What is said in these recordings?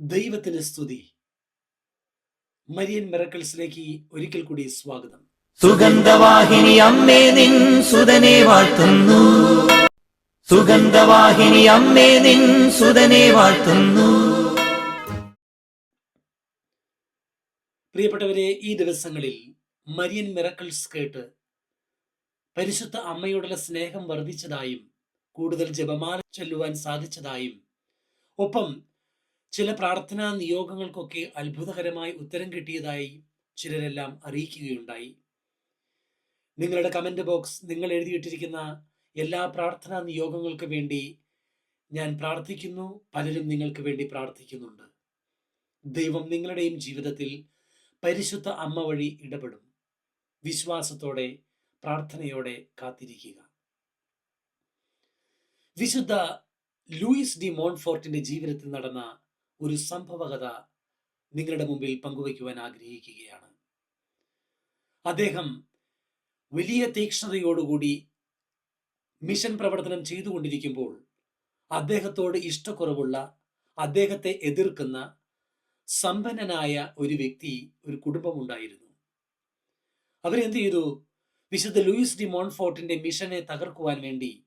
ദൈവത്തിന് സ്തുതി. മരിയൻ മിറക്കിൾസിലേക്ക് ഒരിക്കൽ കൂടി സ്വാഗതം. സുഗന്ധവാഹിനി അമ്മേ നിൻ സുതനെ വാഴ്ത്തുന്നു. സുഗന്ധവാഹിനി അമ്മേ നിൻ സുതനെ വാഴ്ത്തുന്നു. പ്രിയപ്പെട്ടവരെ ഈ ദിവസങ്ങളിൽ മരിയൻ മിറക്കിൾസ് കേട്ട് പരിശുദ്ധ അമ്മയോടുള്ള സ്നേഹം വർദ്ധിച്ചതായും കൂടുതൽ ജപമാല ചൊല്ലുവാൻ സാധിച്ചതായും ഒപ്പം ചില പ്രാർത്ഥനാ നിയോഗങ്ങൾക്കൊക്കെ അത്ഭുതകരമായി ഉത്തരം കിട്ടിയതായി ചിലരെല്ലാം അറിയിക്കുകയുണ്ടായി. നിങ്ങളുടെ കമന്റ് ബോക്സ് നിങ്ങൾ എഴുതിയിട്ടിരിക്കുന്ന എല്ലാ പ്രാർത്ഥനാ നിയോഗങ്ങൾക്ക് വേണ്ടി ഞാൻ പ്രാർത്ഥിക്കുന്നു. പലരും നിങ്ങൾക്ക് വേണ്ടി പ്രാർത്ഥിക്കുന്നുണ്ട്. ദൈവം നിങ്ങളുടെയും ജീവിതത്തിൽ പരിശുദ്ധ അമ്മ വഴി ഇടപെടും. വിശ്വാസത്തോടെ പ്രാർത്ഥനയോടെ കാത്തിരിക്കുക. വിശുദ്ധ ലൂയിസ് ഡി മോൺഫോർട്ടിന്റെ ജീവിതത്തിൽ നടന്ന ഒരു സംഭവകഥ നിങ്ങളുടെ മുമ്പിൽ പങ്കുവയ്ക്കുവാൻ ആഗ്രഹിക്കുകയാണ്. അദ്ദേഹം വലിയ തീക്ഷ്ണതയോടുകൂടി മിഷൻ പ്രവർത്തനം ചെയ്തുകൊണ്ടിരിക്കുമ്പോൾ അദ്ദേഹത്തോട് ഇഷ്ടക്കുറവുള്ള അദ്ദേഹത്തെ എതിർക്കുന്ന സമ്പന്നനായ ഒരു വ്യക്തി ഒരു കുടുംബമുണ്ടായിരുന്നു. അവരെന്ത് ചെയ്തു? വിശുദ്ധ ലൂയിസ് ഡി മോൺഫോർട്ടിന്റെ മിഷനെ തകർക്കുവാൻ വേണ്ടി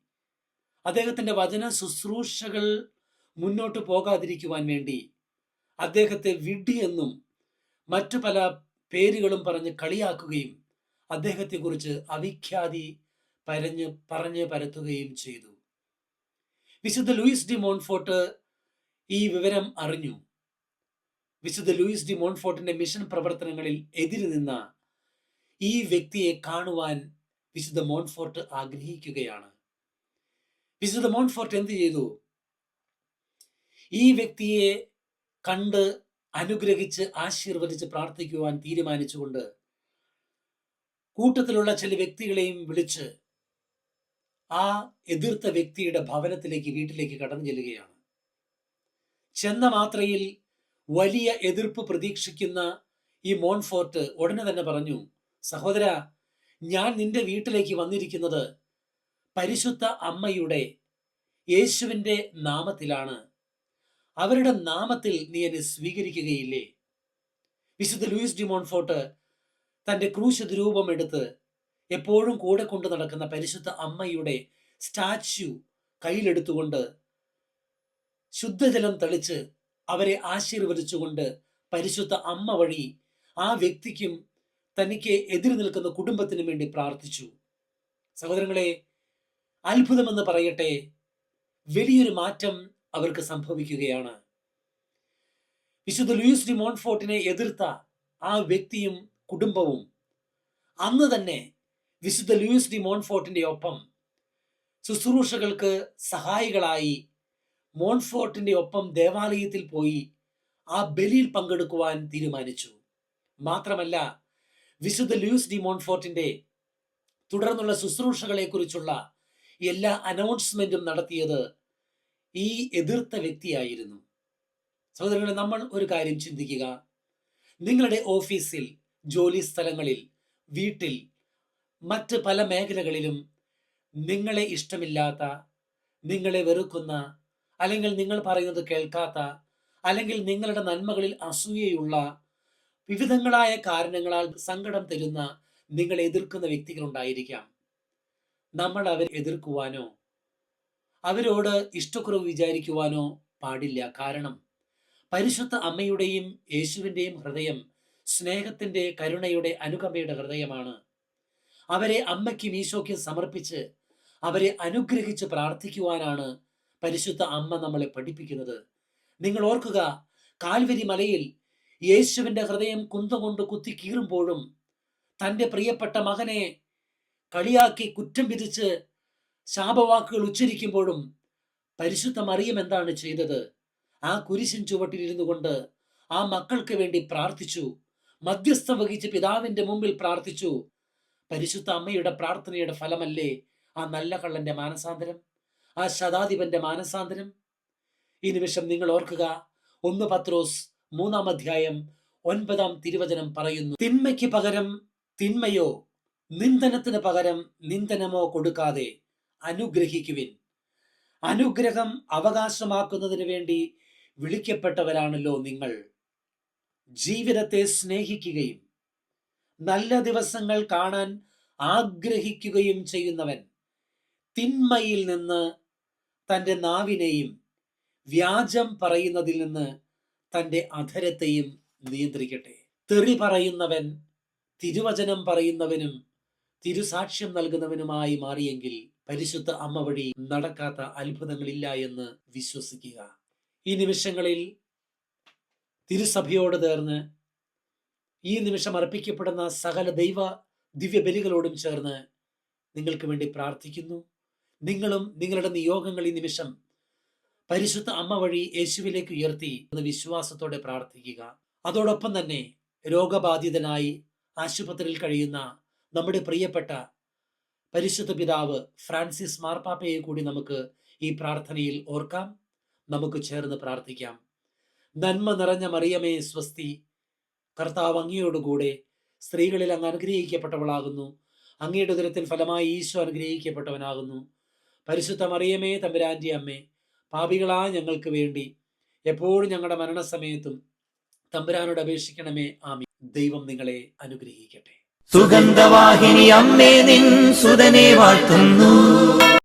അദ്ദേഹത്തിന്റെ വചന ശുശ്രൂഷകൾ മുന്നോട്ട് പോകാതിരിക്കുവാൻ വേണ്ടി അദ്ദേഹത്തെ വിഡ്ഢി എന്നും മറ്റു പല പേരുകളും പറഞ്ഞ് കളിയാക്കുകയും അദ്ദേഹത്തെക്കുറിച്ച് അവിഖ്യാതി പരഞ്ഞ് പറഞ്ഞ് പരത്തുകയും ചെയ്തു. വിശുദ്ധ ലൂയിസ് ഡി മോൺഫോർട്ട് ഈ വിവരം അറിഞ്ഞു. വിശുദ്ധ ലൂയിസ് ഡി മോൺഫോർട്ടിന്റെ മിഷൻ പ്രവർത്തനങ്ങളിൽ എതിരി നിന്ന ഈ വ്യക്തിയെ കാണുവാൻ വിശുദ്ധ മോൺഫോർട്ട് ആഗ്രഹിക്കുകയാണ്. വിശുദ്ധ മോൺഫോർട്ട് എന്ത് ചെയ്തു? ഈ വ്യക്തിയെ കണ്ട് അനുഗ്രഹിച്ച് ആശീർവദിച്ച് പ്രാർത്ഥിക്കുവാൻ തീരുമാനിച്ചുകൊണ്ട് കൂട്ടത്തിലുള്ള ചില വ്യക്തികളെയും വിളിച്ച് ആ എതിർത്ത വ്യക്തിയുടെ ഭവനത്തിലേക്ക് വീട്ടിലേക്ക് കടന്നു ചെല്ലുകയാണ്. ചെന്ന മാത്രയിൽ വലിയ എതിർപ്പ് പ്രതീക്ഷിക്കുന്ന ഈ മോൺഫോർട്ട് ഉടനെ തന്നെ പറഞ്ഞു സഹോദര ഞാൻ നിന്റെ വീട്ടിലേക്ക് വന്നിരിക്കുന്നത് പരിശുദ്ധ അമ്മയുടെ യേശുവിന്റെ നാമത്തിലാണ്. അവരുടെ നാമത്തിൽ നീ എന്നെ സ്വീകരിക്കുകയില്ലേ? വിശുദ്ധ ലൂയിസ് ഡി മോൺഫോർട്ട് തന്റെ ക്രൂശ് രൂപം എടുത്ത് എപ്പോഴും കൂടെ കൊണ്ടു നടക്കുന്ന പരിശുദ്ധ അമ്മയുടെ സ്റ്റാച്യു കയ്യിലെടുത്തുകൊണ്ട് ശുദ്ധജലം തളിച്ച് അവരെ ആശീർവദിച്ചുകൊണ്ട് പരിശുദ്ധ അമ്മ വഴി ആ വ്യക്തിക്കും തനിക്ക് എതിര് നിൽക്കുന്ന കുടുംബത്തിനും വേണ്ടി പ്രാർത്ഥിച്ചു. സഹോദരങ്ങളെ അത്ഭുതമെന്ന് പറയട്ടെ വലിയൊരു മാറ്റം അവർക്ക് സംഭവിക്കുകയാണ്. വിശുദ്ധ ലൂയിസ് ഡി മോൺഫോർട്ടിനെ എതിർത്ത ആ വ്യക്തിയും കുടുംബവും അന്ന് തന്നെ വിശുദ്ധ ലൂയിസ് ഡി മോൺഫോർട്ടിന്റെ ഒപ്പം ശുശ്രൂഷകൾക്ക് സഹായികളായി മോൺഫോർട്ടിന്റെ ഒപ്പം ദേവാലയത്തിൽ പോയി ആ ബലിയിൽ പങ്കെടുക്കുവാൻ തീരുമാനിച്ചു. മാത്രമല്ല വിശുദ്ധ ലൂയിസ് ഡി മോൺഫോർട്ടിന്റെ തുടർന്നുള്ള ശുശ്രൂഷകളെ കുറിച്ചുള്ള എല്ലാ അനൗൺസ്മെന്റും നടത്തിയത് ഈ എതിർത്ത വ്യക്തിയായിരുന്നു. സഹോദരങ്ങളെ നമ്മൾ ഒരു കാര്യം ചിന്തിക്കുക. നിങ്ങളുടെ ഓഫീസിൽ ജോലി സ്ഥലങ്ങളിൽ വീട്ടിൽ മറ്റ് പല മേഖലകളിലും നിങ്ങളെ ഇഷ്ടമില്ലാത്ത നിങ്ങളെ വെറുക്കുന്ന അല്ലെങ്കിൽ നിങ്ങൾ പറയുന്നത് കേൾക്കാത്ത അല്ലെങ്കിൽ നിങ്ങളുടെ നന്മകളിൽ അസൂയയുള്ള വിവിധങ്ങളായ കാരണങ്ങളാൽ സങ്കടം തരുന്ന നിങ്ങളെ എതിർക്കുന്ന വ്യക്തികളുണ്ടായിരിക്കാം. നമ്മൾ അവരെ എതിർക്കുവാനോ അവരോട് ഇഷ്ടക്കുറവ് വിചാരിക്കുവാനോ പാടില്ല. കാരണം പരിശുദ്ധ അമ്മയുടെയും യേശുവിന്റെയും ഹൃദയം സ്നേഹത്തിന്റെ കരുണയുടെ അനുകമ്പയുടെ ഹൃദയമാണ്. അവരെ അമ്മയ്ക്കും ഈശോയ്ക്കും സമർപ്പിച്ച് അവരെ അനുഗ്രഹിച്ച് പ്രാർത്ഥിക്കുവാനാണ് പരിശുദ്ധ അമ്മ നമ്മളെ പഠിപ്പിക്കുന്നത്. നിങ്ങൾ ഓർക്കുക കാൽവരി മലയിൽ യേശുവിന്റെ ഹൃദയം കുന്തം കൊണ്ട് കുത്തി കീറുമ്പോഴും തന്റെ പ്രിയപ്പെട്ട മകനെ കളിയാക്കി കുറ്റം വിധിച്ച് ശാപവാക്കുകൾ ഉച്ചരിക്കുമ്പോഴും പരിശുദ്ധ മറിയം എന്താണ് ചെയ്തത്. ആ കുരിശിൻ ചുവട്ടിലിരുന്നു കൊണ്ട് ആ മക്കൾക്ക് വേണ്ടി പ്രാർത്ഥിച്ചു. മധ്യസ്ഥം വഹിച്ച് പിതാവിന്റെ മുമ്പിൽ പ്രാർത്ഥിച്ചു. പരിശുദ്ധ അമ്മയുടെ പ്രാർത്ഥനയുടെ ഫലമല്ലേ ആ നല്ല കള്ളന്റെ മാനസാന്തരം? ആ ശതാധിപന്റെ മാനസാന്തരം? ഈ നിമിഷം നിങ്ങൾ ഓർക്കുക ഒന്ന് പത്രോസ് മൂന്നാം അധ്യായം ഒൻപതാം തിരുവചനം പറയുന്നു തിന്മയ്ക്ക് പകരം തിന്മയോ നിന്ദനത്തിന് പകരം നിന്ദനമോ കൊടുക്കാതെ അനുഗ്രഹിക്കുവിൻ. അനുഗ്രഹം അവകാശമാക്കുന്നതിന് വേണ്ടി വിളിക്കപ്പെട്ടവരാണല്ലോ നിങ്ങൾ. ജീവിതത്തെ സ്നേഹിക്കുകയും നല്ല ദിവസങ്ങൾ കാണാൻ ആഗ്രഹിക്കുകയും ചെയ്യുന്നവൻ തിന്മയിൽ നിന്ന് തന്റെ നാവിനെയും വ്യാജം പറയുന്നതിൽ നിന്ന് തന്റെ അധരത്തെയും നിയന്ത്രിക്കട്ടെ. തെറി പറയുന്നവൻ തിരുവചനം പറയുന്നവനും തിരുസാക്ഷ്യം നൽകുന്നവനുമായി മാറിയെങ്കിൽ പരിശുദ്ധ അമ്മ വഴി നടക്കാത്ത അത്ഭുതങ്ങളില്ല എന്ന് വിശ്വസിക്കുക. ഈ നിമിഷങ്ങളിൽ തിരുസഭയോട് ചേർന്ന് ഈ നിമിഷം അർപ്പിക്കപ്പെടുന്ന സകല ദൈവ ദിവ്യബലികളോടും ചേർന്ന് നിങ്ങൾക്ക് വേണ്ടി പ്രാർത്ഥിക്കുന്നു. നിങ്ങളും നിങ്ങളുടെ നിയോഗങ്ങൾ ഈ നിമിഷം പരിശുദ്ധ അമ്മ വഴി യേശുവിലേക്ക് ഉയർത്തി എന്ന് വിശ്വാസത്തോടെ പ്രാർത്ഥിക്കുക. അതോടൊപ്പം തന്നെ രോഗബാധിതനായി ആശുപത്രിയിൽ കഴിയുന്ന നമ്മുടെ പ്രിയപ്പെട്ട പരിശുദ്ധ പിതാവ് ഫ്രാൻസിസ് മാർപ്പാപ്പയെ കൂടി നമുക്ക് ഈ പ്രാർത്ഥനയിൽ ഓർക്കാം. നമുക്ക് ചേർന്ന് പ്രാർത്ഥിക്കാം. നന്മ നിറഞ്ഞ മറിയമേ സ്വസ്തി കർത്താവ് അങ്ങയോടുകൂടെ സ്ത്രീകളിൽ അങ്ങ് അനുഗ്രഹിക്കപ്പെട്ടവളാകുന്നു. അങ്ങയുടെ ദുരത്തിൽ ഫലമായി ഈശോ അനുഗ്രഹിക്കപ്പെട്ടവനാകുന്നു. പരിശുദ്ധ മറിയമേ തമ്പുരാന്റെ അമ്മേ പാപികളായ ഞങ്ങൾക്ക് വേണ്ടി എപ്പോഴും ഞങ്ങളുടെ മരണസമയത്തും തമ്പുരാനോട് അപേക്ഷിക്കണമേ. ആമി ദൈവം നിങ്ങളെ അനുഗ്രഹിക്കട്ടെ. സുഗന്ധവാഹിനി അമ്മേ നിൻ സുതനെ വാഴ്ത്തുന്നു.